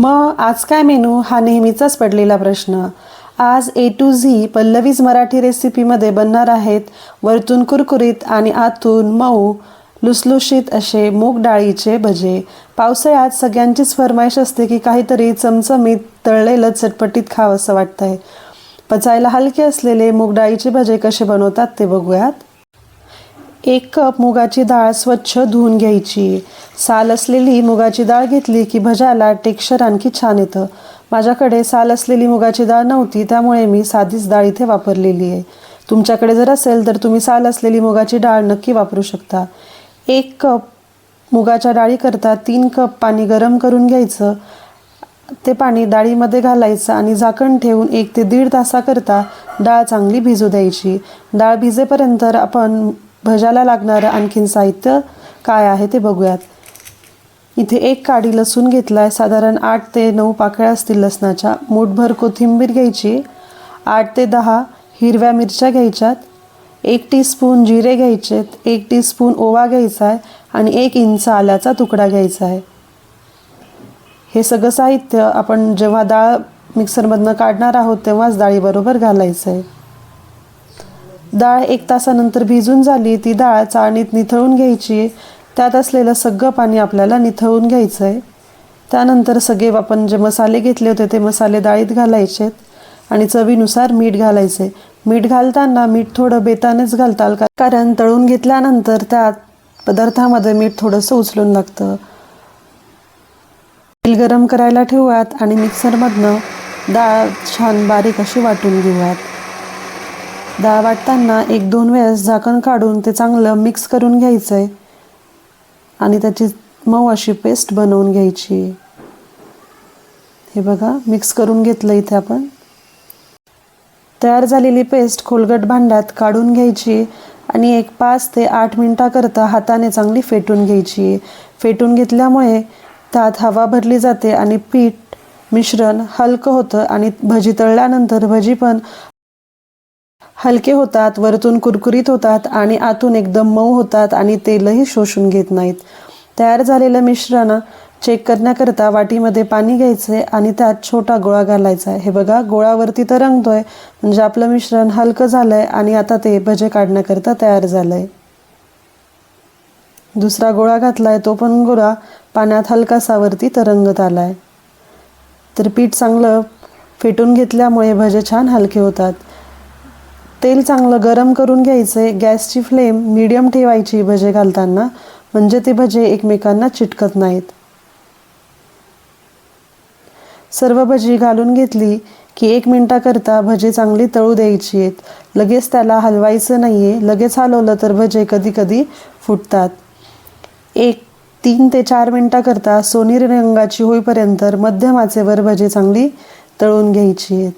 मग आज काय मेनू? हा नेहमीचाच पडलेला प्रश्न. आज A to Z Pallavi's Marathi रेसिपीमध्ये बनणार आहेत वरतून कुरकुरीत आणि आतून मऊ लुसलुशीत असे मूग डाळीचे भजे. पावसाळ्यात सगळ्यांचीच फरमाईश असते की काहीतरी चमचमीत तळलेलं चटपटीत खावंसं वाटतंय. पचायला हलके असलेले मूग डाळीचे भजे कसे बनवतात ते बघूयात. एक कप मुगाची डाळ स्वच्छ धुवून घ्यायची. साल असलेली मुगाची डाळ घेतली की भज्याला टेक्स्चर आणखी छान येतं. माझ्याकडे साल असलेली मुगाची डाळ नव्हती त्यामुळे मी साधीच डाळ इथे वापरलेली आहे. तुमच्याकडे जर असेल तर तुम्ही साल असलेली मुगाची डाळ नक्की वापरू शकता. एक कप मुगाच्या डाळीकरता तीन कप पाणी गरम करून घ्यायचं. ते पाणी डाळीमध्ये घालायचं आणि झाकण ठेवून एक ते दीड तासाकरता डाळ चांगली भिजू द्यायची. डाळ भिजेपर्यंत आपण भज्याला लागणारं आणखीन साहित्य काय आहे ते बघूयात. इथे एक काडी लसूण घेतला आहे साधारण आठ ते नऊ पाकळ्या असतील लसणाच्या. मूठभर कोथिंबीर घ्यायची. आठ ते दहा हिरव्या मिरच्या घ्यायच्यात. एक टीस्पून जिरे घ्यायचेत. एक टीस्पून ओवा घ्यायचा आहे आणि एक इंच आल्याचा तुकडा घ्यायचा आहे हे सगळं साहित्य आपण जेव्हा डाळ मिक्सरमधनं काढणार आहोत तेव्हाच डाळीबरोबर घालायचं आहे डाळ एक तासानंतर भिजून झाली ती डाळ चाळणीत निथळून घ्यायची. त्यात असलेलं सगळं पाणी आपल्याला निथळून घ्यायचं आहे त्यानंतर सगळे आपण जे मसाले घेतले होते ते मसाले डाळीत घालायचेत आणि चवीनुसार मीठ घालायचे मीठ घालताना मीठ थोडं बेतानेच घालताल का- कारण तळून घेतल्यानंतर त्यात पदार्थामध्ये मीठ थोडंसं उचलून लागतं. तेल गरम करायला ठेवूयात आणि मिक्सरमधनं डाळ छान बारीक अशी वाटून घेऊयात. डाळ वाटताना एक दोन वेळेस झाकण काढून ते चांगलं मिक्स करून घ्यायचं आहे आणि त्याची मऊ अशी पेस्ट बनवून घ्यायची. हे बघा मिक्स करून घेतलं इथे आपण. तयार झालेली पेस्ट खोलगट भांड्यात काढून घ्यायची आणि एक पाच ते आठ मिनटाकरता हाताने चांगली फेटून घ्यायची. फेटून घेतल्यामुळे त्यात हवा भरली जाते आणि पीठ मिश्रण हलकं होतं आणि भजी तळल्यानंतर भजी पण हलके होतात वरतून कुरकुरीत होतात आणि आतून एकदम मऊ होतात आणि तेलही शोषून घेत नाहीत. तयार झालेलं मिश्रण चेक करण्याकरता वाटीमध्ये पाणी घ्यायचं आणि त्यात छोटा गोळा घालायचा. आहे हे बघा गोळावरती तर रंगतोय म्हणजे आपलं मिश्रण हलकं झालंय आणि आता ते भजे काढण्याकरता तयार झालंय. दुसरा गोळा घातलाय तो पण गोळा पाण्यात हलकासा वरती तरंगत आलाय. तर पीठ चांगलं फेटून घेतल्यामुळे भजे छान हलके होतात. तेल चांगलं गरम करून घ्यायचे गॅसची फ्लेम मीडियम ठेवायची भजे घालताना. म्हणजे ते भजे एकमेकांना चिटकत नाहीत. सर्व भजी घालून घेतली की एक मिनटाकरता भजे चांगली तळू द्यायची आहेत. लगेच त्याला हलवायचं नाही आहे लगेच हलवलं तर भजे कधी कधी फुटतात. एक तीन ते चार मिनटाकरता सोनेरी रंगाची होईपर्यंत मध्यम आचेवर भजे चांगली तळून घ्यायची आहेत.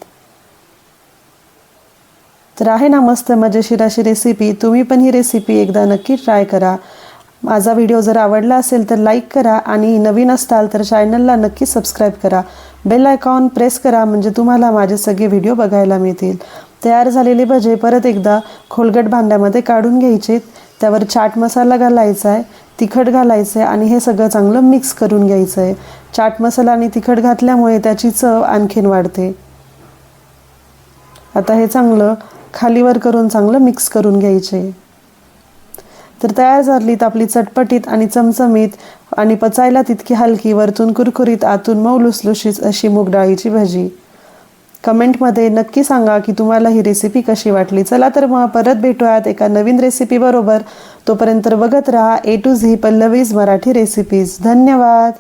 तर आहे ना मस्त मजेशीर अशी रेसिपी तुम्ही पण ही रेसिपी एकदा नक्की ट्राय करा. माझा व्हिडिओ जर आवडला असेल तर लाईक करा आणि नवीन असताल तर चॅनलला नक्की सबस्क्राईब करा. बेल आयकॉन प्रेस करा म्हणजे तुम्हाला माझे सगळे व्हिडिओ बघायला मिळतील. तयार झालेले भजे परत एकदा खोलगट भांड्यामध्ये काढून घ्यायचे. त्यावर चाट मसाला घालायचा आहे तिखट घालायचं आहे आणि हे सगळं चांगलं मिक्स करून घ्यायचं आहे. चाट मसाला आणि तिखट घातल्यामुळे त्याची चव आणखीन वाढते. आता हे चांगलं खालीवर करून चांगलं मिक्स करून घ्यायचे. तर तयार झाली तर आपली चटपटीत आणि चमचमीत आणि पचायला तितकी हलकी वरतून कुरकुरीत आतून मऊ लुसलुशीत अशी मूग डाळीची कमेंटमध्ये नक्की सांगा की तुम्हाला ही रेसिपी कशी वाटली. चला तर मग परत भेटूयात एका नवीन रेसिपीबरोबर तोपर्यंत बघत राहा A to Z Pallavi's Marathi recipes धन्यवाद.